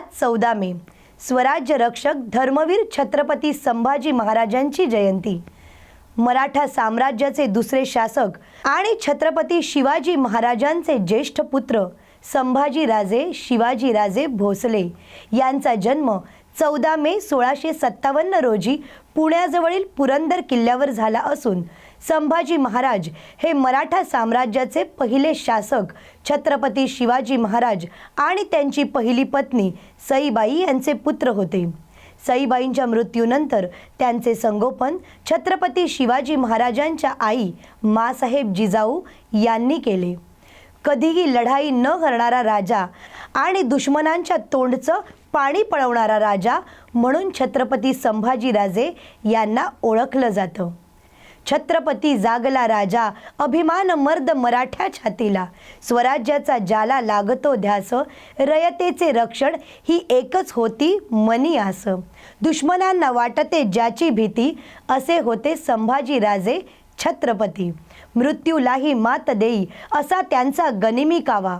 चौदा मे. स्वराज्य रक्षक धर्मवीर छत्रपती संभाजी महाराजांची जयंती. मराठा साम्राज्याचे दुसरे शासक आणि छत्रपती शिवाजी महाराजांचे ज्येष्ठ पुत्र संभाजीराजे शिवाजीराजे भोसले यांचा जन्म चौदा मे सोळाशे सत्तावन्न रोजी पुण्याजवळील पुरंदर किल्ल्यावर झाला असून संभाजी महाराज हे मराठा साम्राज्याचे पहिले शासक छत्रपती शिवाजी महाराज आणि त्यांची पहिली पत्नी सईबाई यांचे पुत्र होते. सईबाईंच्या मृत्यूनंतर त्यांचे संगोपन छत्रपती शिवाजी महाराजांच्या आई मासाहेब जिजाऊ यांनी केले. कधीही लढाई न करणारा राजा आणि दुश्मनांच्या तोंडचं पाणी पळवणारा राजा म्हणून छत्रपती संभाजीराजे यांना ओळखलं जातं. छत्रपती जागला राजा अभिमान मर्द मराठ्या छातीला. स्वराज्याचा ज्याला लागतो ध्यास रयतेचे रक्षण ही एकच होती मनी आस. दुश्मनांना वाटते ज्याची भीती असे होते संभाजीराजे छत्रपती. मृत्यूलाही मात देई असा त्यांचा गनिमी कावा.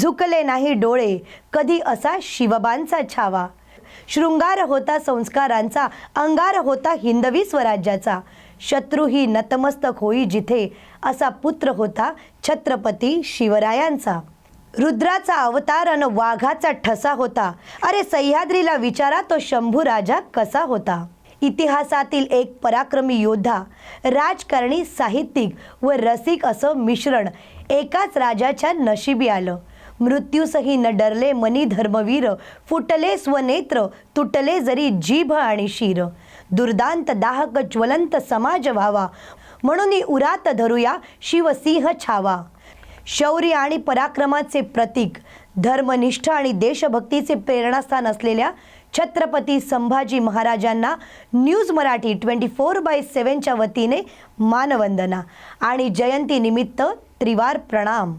झुकले नाही डोळे कधी असा शिवबांचा छावा. शृंगार होता संस्कारांचा अंगार होता हिंदवी स्वराज्याचा. शत्रूही नतमस्तक होई जिथे असा पुत्र होता छत्रपती शिवरायांचा. रुद्राचा अवतार अन वाघाचा ठसा होता. अरे सह्याद्रीला विचारा तो शंभू राजा कसा होता. इतिहासातील एक पराक्रमी योद्धा राजकारणी साहित्यिक व रसिक असं मिश्रण एकाच राजाच्या नशिबी आलं. मृत्यूसही न डरले मनी धर्मवीर फुटले स्वनेत्र तुटले जरी जीभ आणि शिर. दुर्दांत दाहक ज्वलंत समाज व्हावा म्हणून उरात धरूया शिवसिंह छावा. शौर्य आणि पराक्रमाचे प्रतीक धर्मनिष्ठ आणि देशभक्तीचे प्रेरणास्थान असलेल्या छत्रपती संभाजी महाराजांना news Marathi twenty four by सेवनच्या वतीने मानवंदना आणि जयंतीनिमित्त त्रिवार प्रणाम.